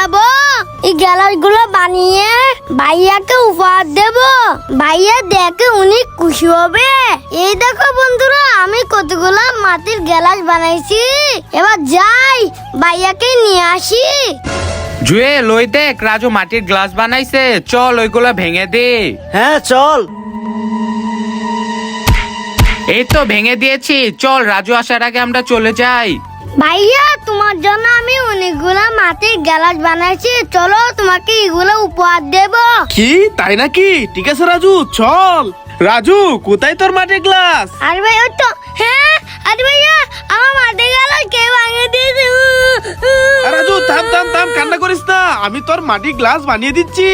বানাবো। এই গ্লাসগুলো বানিয়ে ভাইয়াকে উপহার দেব। ভাইয়া দেখে অনেক খুশি হবে। এই দেখো বন্ধুরা আমি কতগুলো মাটির গ্লাস বানাইছি। এবার যাই ভাইয়াকে নিয়ে আসি। জুয়ে লই দেখ রাজু মাটির গ্লাস বানাইছে। চল ওইগুলো ভেঙে দে। হ্যাঁ চল। এই তো ভেঙে দিয়েছি। চল রাজু আসার আগে আমরা চলে যাই। ভাইয়া তোমার জন্য আমি অনেকগুলো মাটির গ্লাস বানাইছি। চলো তোমাকে এগুলো উপহার দেব। কি? তাই নাকি? ঠিক আছে রাজু চল। রাজু কোথায় তোর মাটির গ্লাস? আর ভাই ওই তো। হ্যাঁ? আরে ভাইয়া আমার মাটির গ্লাস কে ভাঙে দিয়েছে? রাজু থাম থাম থাম কান্না করিস না। আমি তোর মাটির গ্লাস বানিয়ে দিচ্ছি।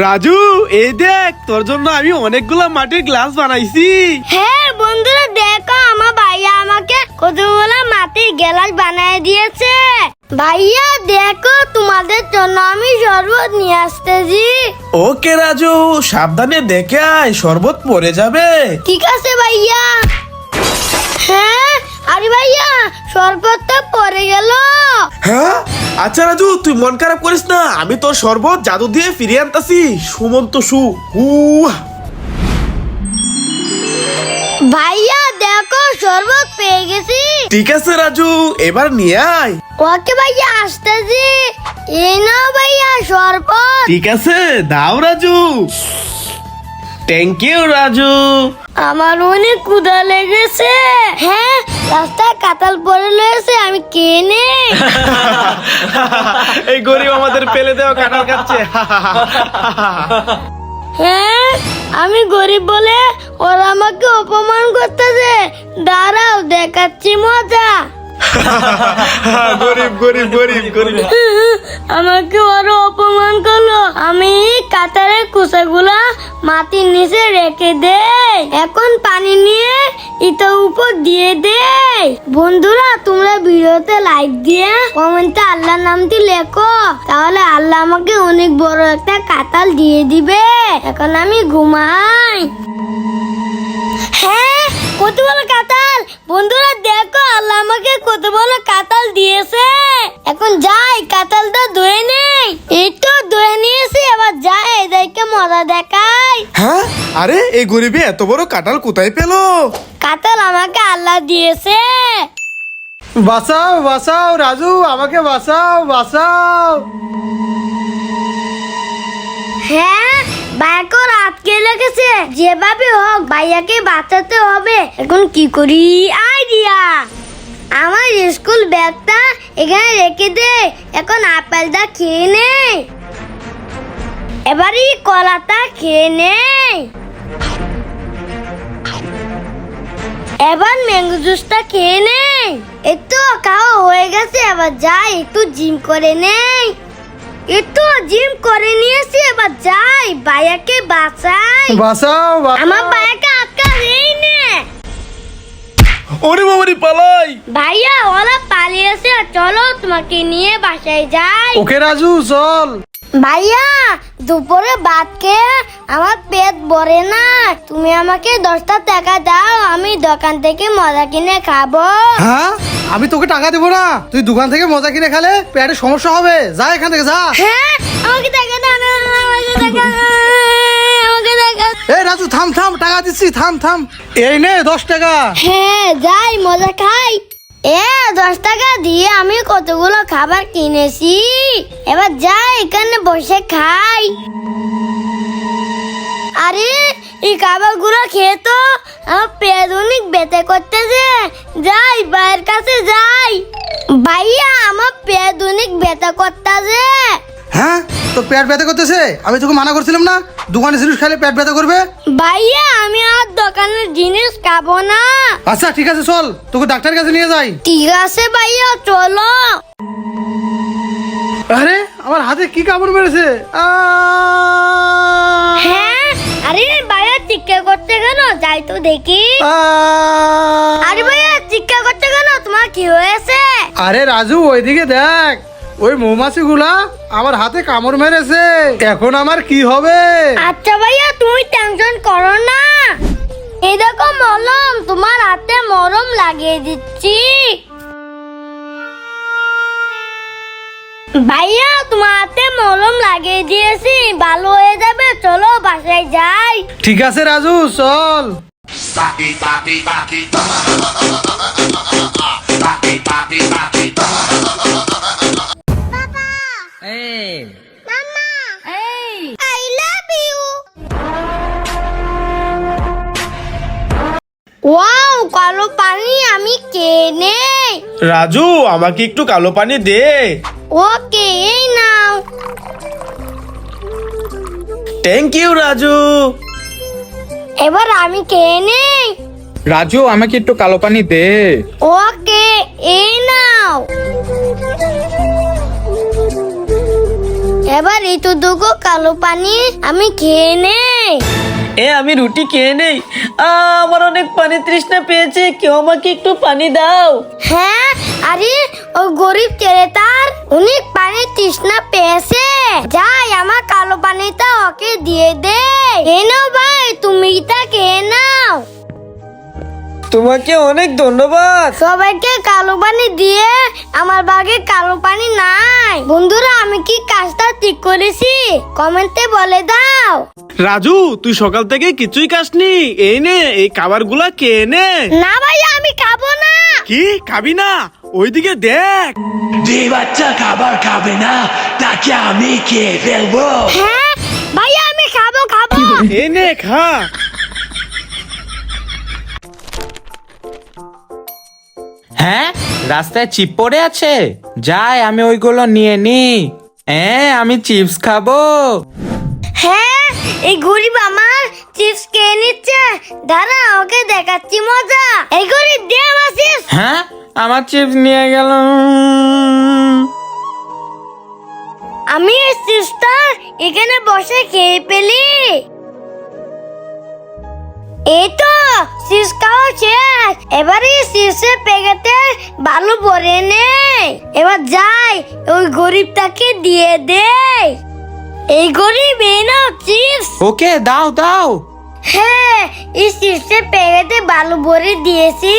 রাজু এই দেখ তোর জন্য আমি অনেকগুলো মাটির গ্লাস বানাইছি। হ্যাঁ বন্ধুরা দেখো আমার ভাইয়া আমাকে কতগুলো মাটির গ্লাস বানিয়ে দিয়েছে। ভাইয়া দেখো তোমাদের জন্য আমি শরবত নিয়ে আসতেছি। ওকে রাজু সাবধানে দেখে আয় শরবত পড়ে যাবে। ঠিক আছে ভাইয়া। হ্যাঁ? আরে ভাইয়া শরবতটা পড়ে গেল। হ্যাঁ? আচ্ছা রাজু তুই মন খারাপ করিস না। আমি তোর শরবত জাদু দিয়ে ফিরিয়ে আনতাছি। সুমন্ত সু হু। ভাইয়া দেখো শরবত পেয়ে গেছি। ঠিক আছে রাজু এবার নিয়ে আয়। ওকে ভাইয়া আসতেছি। এই নাও ভাইয়া শরবত। ঠিক আছে দাও রাজু। Thank you Raju. আমার অনেক ক্ষুধা লেগেছে। হ্যাঁ রাস্তায় কাতাল পড়ে লেগেছে আমি কে নেই। এই গরিব আমাদের পেলে দেওয়া কাটাল খাচ্ছে। হ্যাঁ আমি গরিব বলে ওরা আমাকে অপমান করতেছে। দাঁড়াও দেখাচ্ছি মজা। গরিব গরিব গরিব গরিব। আমাকে ওরা অপমান করল আমি কাতারের কুসাগুলা মাটির নিচে রেখে দেই এখন পানি নিয়ে ইটার উপর দিয়ে দেই বন্ধুরা, তোমরা ভিডিওতে লাইক দিয়ে কমেন্টে আল্লাহর নামটি লেখো। তাহলে আল্লাহ আমাকে অনেক বড় একটা কাতাল দিয়ে দিবে। এখন আমি ঘুমাই। হ্যাঁ কত বড় কাতাল বন্ধুরা, দেখো, আল্লাহ আমাকে কত বড় কাতাল দিয়েছে। এখন যাই কাতালটা ধুয়ে নেই। এই তো ধুয়ে নিয়েছি, এবার যাই। দেখাই। হ্যাঁ? আরে এই গরিবে এত বড় কাটাল কোথায় পেল? কাতাল আমাকে আল্লাহ দিয়েছে। বাঁচাও বাঁচাও রাজু আমাকে বাঁচাও বাঁচাও। হ্যাঁ ভাইয়াকে আটকে লেগেছে? যেভাবে হোক ভাইয়াকে বাঁচাতে হবে। এখন কি করি? আইডিয়া। আমার স্কুল ব্যাগটা এখানে রেখে দে। এখন আপেলটা খেয়ে নে। এবার এই কলাটা খেয়ে নে এবার ম্যাঙ্গো জুসটা খেয়ে নে এই তো খাওয়া হয়ে গেছে এবার যাই একটু জিম করে নেই। একটু জিম করে নিয়েছি এবার যাই ভাইয়াকে বাঁচাই। বাঁচাও আমার ভাইয়াকে আটকা নেই নে। ওরে বাবারি পালাই। ভাইয়া ওরা পালিয়েছে চলো তোমাকে নিয়ে বাসায় যাই। ওকে রাজু চল। ভাইয়া দুপুরে ভাত খেয়ে আমার পেট ভরে না। তুমি আমাকে দশটা টাকা দাও আমি দোকান থেকে মজা কিনে খাব। হ্যাঁ? আমি তোকে টাকা দেবো না। তুই দোকান থেকে মজা কিনে খেলে পেটে সমস্যা হবে। যা এখান থেকে যা। হ্যাঁ আমাকে টাকা দাও না, আমাকে টাকা আমাকে টাকা এই রাজু থাম থাম টাকা দিচ্ছি থাম থাম। এই নে দশ টাকা। হ্যাঁ যাই মজা খাই। এ, দশ টাকা দিয়ে আমি কতগুলো খাবার কিনেছি? এবার যাই এখানে বসে খাই। আরে, এই খাবারগুলো খেয়ে তো আমার পেট অনেক বেতে করতেছে। যাই, ভাইয়ের কাছে যাই। ভাইয়া, আমার পেট অনেক বেতা করতেছে। হ্যাঁ? তোর পেট ব্যথা করতেছে? আমি তোকে মানা করছিলাম না? দোকানে জিনিস খেলে পেট ব্যথা করবে? ভাইয়া আমি আর দোকানের জিনিস খাব না। আচ্ছা ঠিক আছে চল। তোকে ডাক্তার কাছে নিয়ে যাই। ঠিক আছে ভাইয়া চলো। আরে আমার হাতে কি কামড় মেরেছে? আহ! হ্যাঁ আরে ভাইয়া চিৎকার করতে কেন? যাই তো দেখি। আহ! আরে ভাইয়া চিৎকার করতে কেন? তোমার কি হয়েছে? আরে রাজু ওইদিকে দেখ। ওই মৌমাছি গুলা আমার হাতে কামড় মেরেছে এখন আমার কি হবে আচ্ছা ভাইয়া তুমি টেনশন করো না এই দেখো মলম তোমার হাতে মরম লাগিয়ে দিচ্ছি ভাইয়া তোমার হাতে মলম লাগিয়ে দিয়েছি ভালো হয়ে যাবে চলো বাসায় যাই ঠিক আছে রাজু চল. কে নেই রাজু আমাকে একটু কালো পানি দে। ওকে এই নাও। Thank you Raju. এবার আমি কে নেই রাজু আমাকে একটু কালো পানি দে। ওকে এই নাও। এবার এতটুকু কালো পানি আমি খেয়ে নেই এ আমি রুটি খেয়ে নেই। আমার অনেক পানি তৃষ্ণা পেয়েছে। কেউ আমাকে একটু পানি দাও। হ্যাঁ আরে ও গরিব ছেলেটার অনেক পানি তৃষ্ণা পেয়েছে। যাই আমার কালো পানিটা ওকে দিয়ে দে। নাও ভাই তুমি এটা খেয়ে নাও। তোমাকে অনেক ধন্যবাদ। সবাইকে কালো পানি দিয়ে আমার বাগে কালো পানি নাই। বন্ধুরা আমি কি কাজটা ঠিক করেছি? কমেন্টে বলে দাও। রাজু তুই সকাল থেকে কিছুই খাসনি। এই নে এই খাবারগুলা কে নে না ভাইয়া আমি খাব না। কি? খাবি না? ওইদিকে দেখ। দুই বাচ্চা খাবার খাবে না তাকে আমি খেয়ে ফেলব। হ্যাঁ ভাইয়া আমি খাব খাব। এই নে খা। হ্যাঁ রাস্তায় চিপ পড়ে আছে? যাই আমি ওইগুলো নিয়ে নি। হ্যাঁ আমি চিপস খাব। হ্যাঁ এই গরিব আমার চিপস খেয়ে নিচ্ছে। দাঁড়া ওকে দেখাচ্ছি মজা। এই গরিব দে আমার চিপস হ্যাঁ আমার চিপস নিয়ে গেল। আমি এই চিপসটা এখানে বসে খেয়ে পেলি এই তো চিপস খাওয়া শেষ। এবারে চিপসের প্যাকেটে বালু ভরে নে। এবার যাই ওই গরিবটাকে দিয়ে দে। এই গরিব এই নাও চিপস। ওকে দাও দাও। হ্যাঁ এই চিপসের প্যাকেটে বালু ভরে দিয়েছি।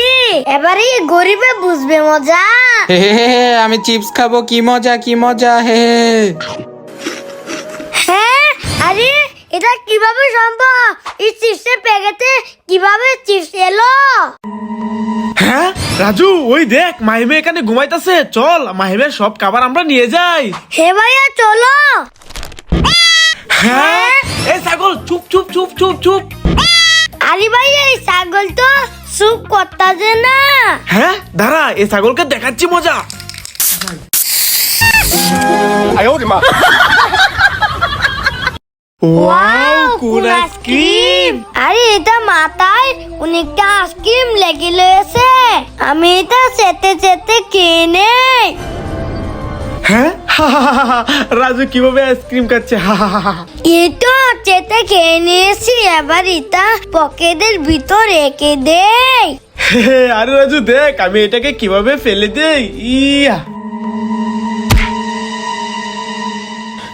এবারে এই গরিবে বুঝবে মজা। হে হে হে, হে, আমি চিপস খাব কি মজা কি মজা হে হে। হ্যাঁ আরে এটা কীভাবে সম্ভব? এই চিপসের প্যাকেটে কীভাবে চিপস এলো? হ্যাঁ রাজু ওই দেখ মাহিমে এখানে ঘুমাইতেছে। চল মাহিমের সব খাবার আমরা নিয়ে যাই। হে ভাইয়া চলো। হ্যাঁ? এই ছাগল চুপ চুপ চুপ চুপ চুপ। আরে ভাইয়া এই ছাগল তো সুপ করতেছে না। হ্যাঁ? দাঁড়া এই ছাগলকে দেখাচ্ছি মজা। ওয়াও কুল আইসক্রিম আরে এটা মাথায় অনেকটা আইসক্রিম লেগে রয়েছে। আমি এটা চেতে চেতে নেই। হ্যাঁ? রাজু কীভাবে আইসক্রিম খাচ্ছে? এই তো চেতে খেয়ে নিয়েছি এবার এটা পকেটের ভিতর রেখে দেই। আরে রাজু দেখ আমি এটাকে কীভাবে ফেলে দেই? ইয়া।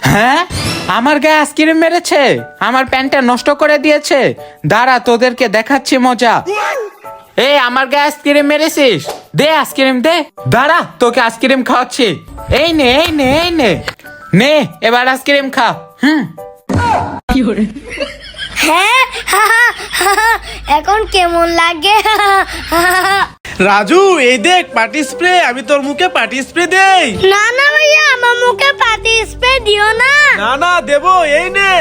হ্যাঁ? আমার গায়ে আইসক্রিম মেরেছে? আমার প্যান্টটা নষ্ট করে দিয়েছে? দাঁড়া তোদেরকে দেখাচ্ছি মজা। এই আমার গায়ে আইসক্রিম মেরেছিস? দে আইসক্রিম দে। দাঁড়া তোকে আইসক্রিম খাওয়াচ্ছি। এই নে এই নে এই নে। নে এবার আইসক্রিম খা। হুম। হ্যাঁ এখন কেমন লাগে? রাজু এই দেখ পার্টি স্প্রে আমি তোর মুখে পার্টি স্প্রে দেই। না না ভাইয়া আমার মুখে পাতি স্প্রে দিও না। না না দেবো এই নে।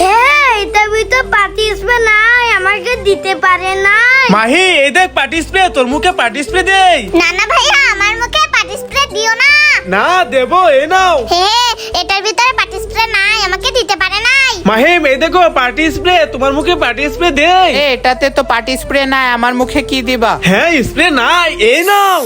হ্যাঁ এটা ভিতর পাতি স্প্রে নাই আমাকে দিতে পারে নাই। মাহি এই দেখ পার্টি স্প্রে তোর মুখে পার্টি স্প্রে দেই না না ভাইয়া আমার মুখে স্প্রে দিও না। না দেবো এই নাও। হে এটার ভিতরে পাতি স্প্রে নাই আমাকে দিতে পারে নাই। মাহিম এই দেখো পার্টি স্প্রে তোমার মুখে পার্টি স্প্রে দেই এ, এটাতে তো পার্টি স্প্রে নাই আমার মুখে কি দিবা? হ্যাঁ স্প্রে নাই এই নাও।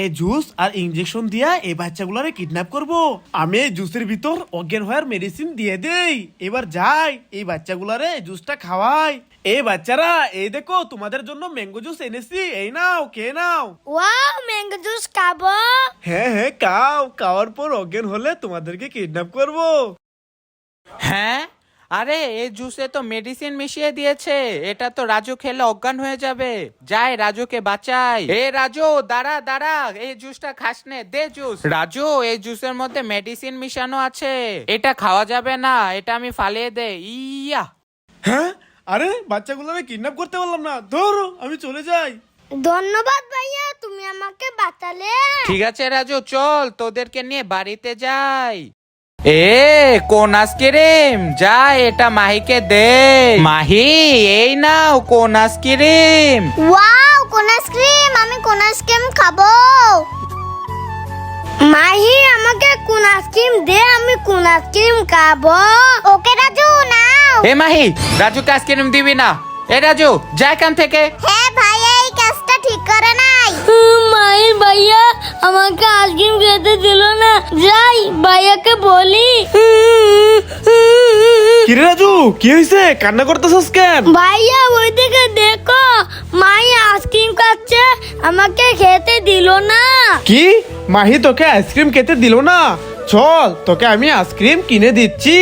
এই জুস আর ইঞ্জেকশন দিয়া এই বাচ্চাগুলারে কিডন্যাপ করব। আমি এই জুসের ভিতর অজ্ঞান হওয়ার মেডিসিন দিয়ে দেই। এবার যাই এই বাচ্চাগুলারে জুসটা খাওয়াই। এই বাচ্চারা এই দেখো তোমাদের জন্য ম্যাঙ্গো জুস এনেছি। এই নাও কে নাও। ওয়াও ম্যাঙ্গো জুস খাব। হ্যাঁ হ্যাঁ কাও খাওয়ার পর অজ্ঞান হলে তোমাদেরকে কিডন্যাপ করব। হ্যাঁ? আরে এই জুসে তো মেডিসিন মিশিয়ে দিয়েছে। এটা তো রাজু খেলে অজ্ঞান হয়ে যাবে। যাই রাজুকে বাঁচাই। এ রাজু দাঁড়া দাঁড়া। এই জুসটা খাস নে দে জুস। রাজু এই জুসের মধ্যে মেডিসিন মিশানো আছে। এটা খাওয়া যাবে না এটা আমি ফালিয়ে দে। ইয়া। হ্যাঁ? আরে বাচ্চাগুলোরে কিডন্যাপ করতে পারলাম না। ধরো আমি চলে যাই। ধন্যবাদ ভাইয়া তুমি আমাকে বাঁচালে। ঠিক আছে রাজু চল তোদেরকে নিয়ে বাড়িতে যাই। এ কোন আইসক্রিম? যা এটা মাহিকে দে। মাহি এই নাও কোন আইসক্রিম। ওয়াও কোন আইসক্রিম আমি কোন আইসক্রিম খাব। মাহি আমাকে কোন আইসক্রিম দে আমি কোন আইসক্রিম খাব। ওকে রাজু নাও। এ মাহি রাজু রাজুকে আইসক্রিম দিবি না। এ রাজু যা এখান থেকে। হ্যাঁ ভাই এই কাজটা ঠিক করে নাই মাই ভাইয়া আমাকে আইসক্রিম খেতে দিল না। যাই ভাইয়াকে বলি। কিরে রাজু কি হয়েছে কান্না করতেছস কেন? ভাইয়া ওই দিকে দেখো মাই আইসক্রিম খাচ্ছে আমাকে খেতে দিল না। কি? মাহি তোকে আইসক্রিম খেতে দিল না? চল তোকে আমি আইসক্রিম কিনে দিচ্ছি।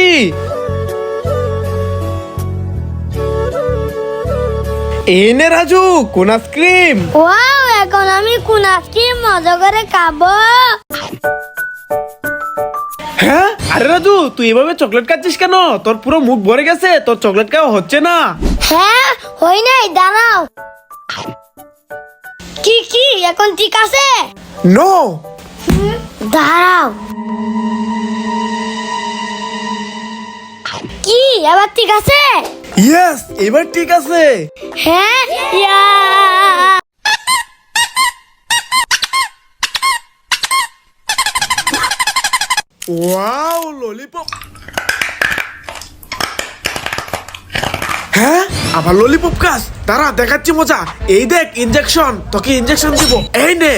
এই নে রাজু কোন আইসক্রিম ওয়াও এখন আমি কোন আইসক্রিম মজা করে খাব। হ্যাঁ? আরে রাজু তুই এভাবে চকলেট খাচ্ছিস কেন? তোর পুরো মুখ ভরে গেছে তোর চকলেট খাওয়া হচ্ছে না। হ্যাঁ হই নাই দাঁড়াও। কি কি এখন ঠিক আছে? নো দাঁড়াও। কি এবার ঠিক আছে? ইয়েস এবার ঠিক আছে। হ্যাঁ ইয়া। ওয়াও ললিপপ হ্যাঁ আবার ললিপপ খাস তারা দেখাচ্ছি মজা। এই দেখ ইনজেকশন তোকে ইনজেকশন দিব। এই নে।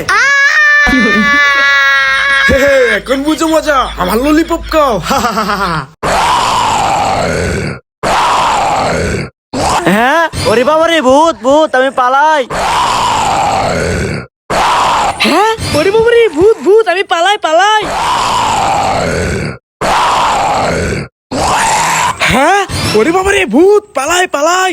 এখন বুঝো মজা। আমার ললিপপ খাও হা, হা, হা, হা, হা। হ্যাঁ? ওরে বাবা রে ভূত ভূত আমি পালাই। হ্যাঁ? ওরে বাবা রে ভূত ভূত আমি পালাই পালাই। হ্যাঁ? ওরে বাবা রে ভূত পালাই পালাই।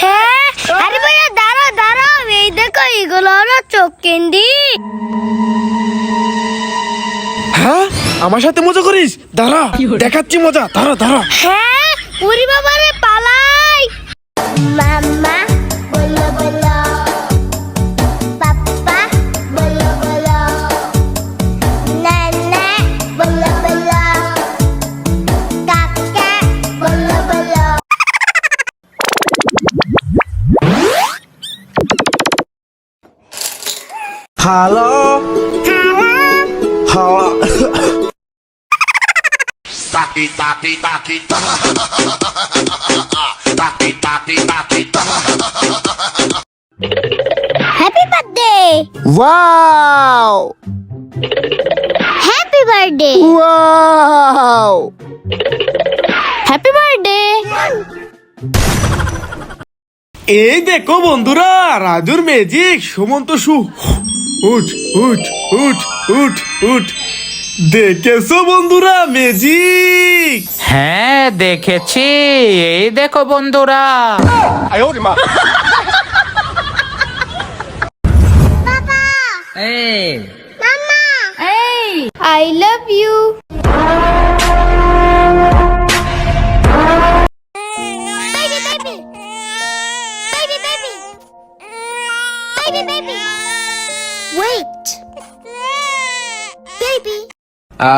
হ্যাঁ? আরে ভাইয়া দাঁড়াও দাঁড়াও এই দেখো এগুলো হলো চোখ ক্যান্ডি হ্যাঁ? আমার সাথে মজা করিস? দাঁড়া দেখাচ্ছি মজা। দাঁড়া দাঁড়া। হ্যাঁ? উরি বাবা রে hello hello Taki taki taki taki taki taki happy birthday wow happy birthday wow happy birthday এই দেখো বন্ধুরা রাজুর ম্যাজিক সুমন্ত সু। উঠ উঠ উঠ উঠ উঠ। দেখেছ বন্ধুরা ম্যাজিক হ্যাঁ দেখেছি। এই দেখো বন্ধুরা। I love you What?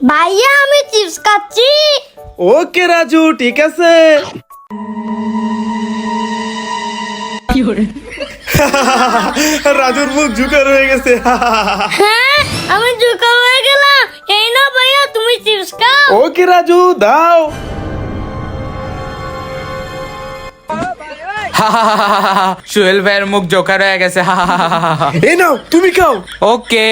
ভাইয়া আমি চিপস খাচ্ছি ওকে রাজু ঠিক আছে রাজুর মুখ ঝুকার হয়ে গেছে হ্যাঁ আমি জুকা হয়ে গেলাম এই না ভাইয়া তুমি চিপস খাও ওকে রাজু দাও সোহেল ভাইয়ের মুখ জোকার হয়ে গেছে এই নাও তুমি খাও ওকে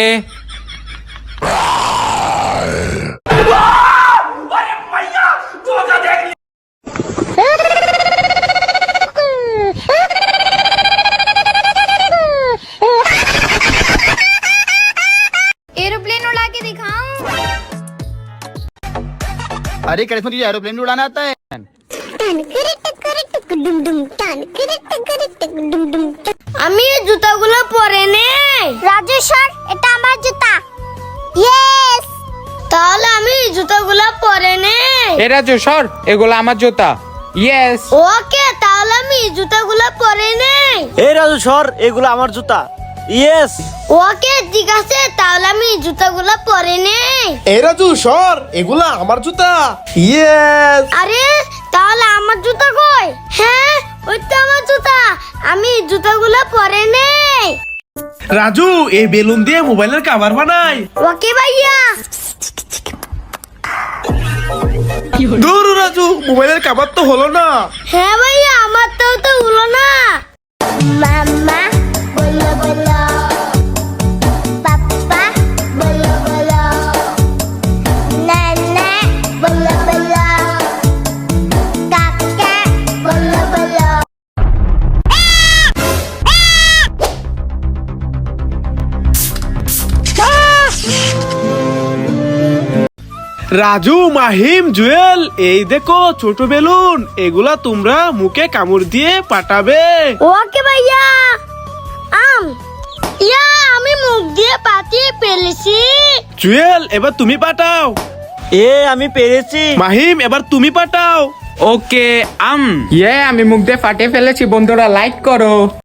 अरे करिश्मा तुझे एरोप्लेन भी उड़ाना आता है আমি এই জুতাগুলো পরে নেই রাজু স্যার এটা আমার জুতা ইয়েস তাহলে আমি এই জুতাগুলো পরে নেই এ রাজু সর এগুলো আমার জুতা ইয়েস ওকে তাহলে আমি এই জুতাগুলো পরে নেই এই রাজু সর এগুলো আমার জুতা ইয়েস ওকে ঠিক আছে তাহলে আমি জুতাগুলো পরে নেই। এই রাজু সর এগুলা আমার জুতা। ইয়েস আরে তাহলে আমার জুতা কই? হ্যাঁ ওই তো আমার জুতা। আমি এই জুতাগুলো পরে নেই। রাজু এই বেলুন দিয়ে মোবাইলের কাভার বানাই। ওকে ভাইয়া। দূর রাজু মোবাইলের কাভার তো হলো না। হ্যাঁ ভাইয়া আমার তো তো হলো না। মাম্মা বলো বলো রাজু মাহিম জুয়েল এই দেখো ছোট বেলুন এগুলা তোমরা মুখে কামড় দিয়ে পাঠাবে। ওকে ভাইয়া আম। ইয়া আমি মুখ দিয়ে পাতিয়ে ফেলেছি। জুয়েল এবার তুমি পাঠাও। এ আমি পেরেছি। মাহিম এবার তুমি পাঠাও। ওকে আম। ইয়ে আমি মুখ দিয়ে ফাটিয়ে ফেলেছি বন্ধুরা লাইক করো।